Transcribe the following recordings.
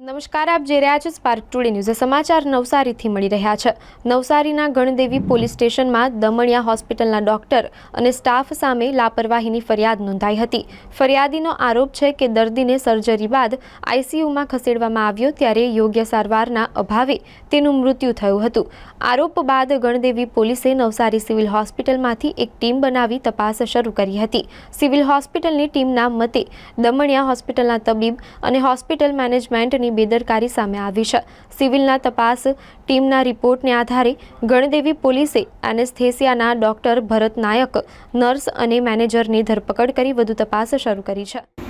નમસ્કાર, આપ જે રહ્યા છો સ્પાર્ક ટુડે ન્યૂઝ સમાચાર નવસારીથી મળી રહ્યા છે. નવસારીના ગણદેવી પોલીસ સ્ટેશનમાં દમણિયા હોસ્પિટલના ડોક્ટર અને સ્ટાફ સામે લાપરવાહીની ફરિયાદ નોંધાઈ હતી. ફરિયાદીનો આરોપ છે કે દર્દીને સર્જરી બાદ આઈસીયુમાં ખસેડવામાં આવ્યો ત્યારે યોગ્ય સારવારના અભાવે તેનું મૃત્યુ થયું હતું. આરોપ બાદ ગણદેવી પોલીસે નવસારી સિવિલ હોસ્પિટલમાંથી એક ટીમ બનાવી તપાસ શરૂ કરી હતી. સિવિલ હોસ્પિટલની ટીમના મતે દમણિયા હોસ્પિટલના તબીબ અને હોસ્પિટલ મેનેજમેન્ટની બેદરકારી સામે આવી છે. સિવિલના તપાસ ટીમના રિપોર્ટને આધારે ગણદેવી પોલીસે એનેસ્થેસિયાના ડોક્ટર ભરત નાયક, નર્સ અને મેનેજરની ધરપકડ કરી વધુ તપાસ શરૂ કરી છે.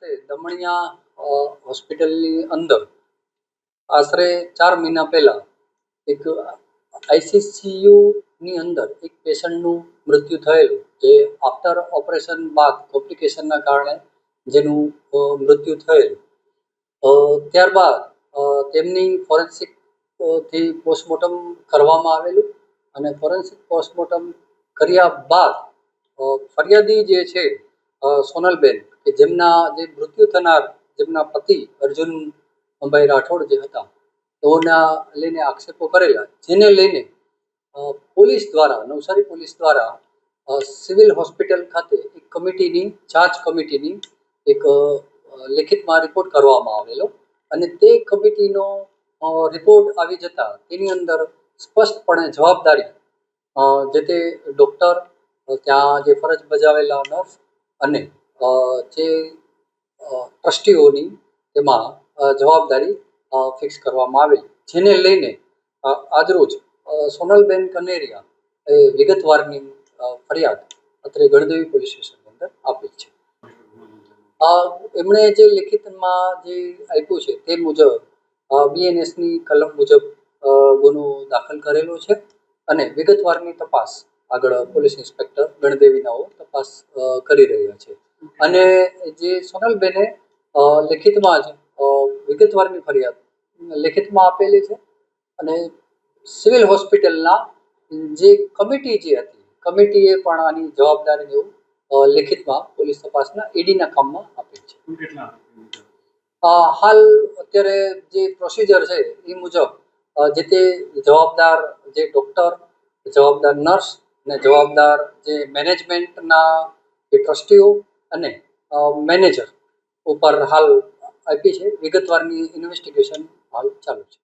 ખાતે દમણિયા હોસ્પિટલની અંદર આશરે ચાર મહિના પહેલા એક આઈસીસીયુ ની અંદર એક પેશન્ટનું મૃત્યુ થયેલું, જે આફ્ટર ઓપરેશન બાદ કોમ્પ્લિકેશનના કારણે જેનું મૃત્યુ થયેલું. ત્યારબાદ તેમની ફોરેન્સિકથી પોસ્ટમોર્ટમ કરવામાં આવેલું અને ફોરેન્સિક પોસ્ટમોર્ટમ કર્યા બાદ ફરિયાદી જે છે સોનલબેન કે જેમના જે મૃત્યુ થનાર જેમના પતિ અર્જુનભાઈ રાઠોડ જે હતા, તેઓના લઈને આક્ષેપો કરેલા, જેને લઈને પોલીસ દ્વારા, નવસારી પોલીસ દ્વારા સિવિલ હોસ્પિટલ ખાતે એક કમિટીની, જાંચ કમિટીની એક લેખિતમાં રિપોર્ટ કરવામાં આવેલો અને તે કમિટીનો રિપોર્ટ આવી જતા તેની અંદર સ્પષ્ટપણે જવાબદારી જે તે ડૉક્ટર ત્યાં જે ફરજ બજાવેલા નર્સ અને જે ટ્રસ્ટીઓની તેમાં જવાબદારી ફિક્સ કરવામાં આવેલી. જેને લઈને આજરોજ સોનલબેન કનેરિયા એ વિગતવારની ફરિયાદ અત્રે ગણદેવી પોલીસ સ્ટેશનની અંદર આપેલ છે. એમણે જે લેખિતમાં જે આપ્યું છે તે મુજબ બીએનએસની કલમ મુજબ ગુનો દાખલ કરેલો છે અને વિગતવારની તપાસ આગળ પોલીસ ઇન્સ્પેક્ટર ગણદેવીનાઓ તપાસ કરી રહ્યા છે. અને જે સોનલબેને લેખિતમાં જ વિગતવારની ફરિયાદ લેખિતમાં આપેલી છે અને સિવિલ હોસ્પિટલના જે કમિટી જે હતી કમિટીએ પણ આની જવાબદારી જેવું લેખિતમાં પોલીસ તપાસના ઈડીના કામમાં આપેલ છે. હાલ અત્યારે જે પ્રોસિજર છે એ મુજબ જે તે જવાબદાર જે ડૉક્ટર જવાબદાર નર્સ અને જવાબદાર જે મેનેજમેન્ટના જે ટ્રસ્ટીઓ અને મેનેજર ઉપર હાલ આપી છે. વિગતવારની ઇન્વેસ્ટિગેશન હાલ ચાલુ છે.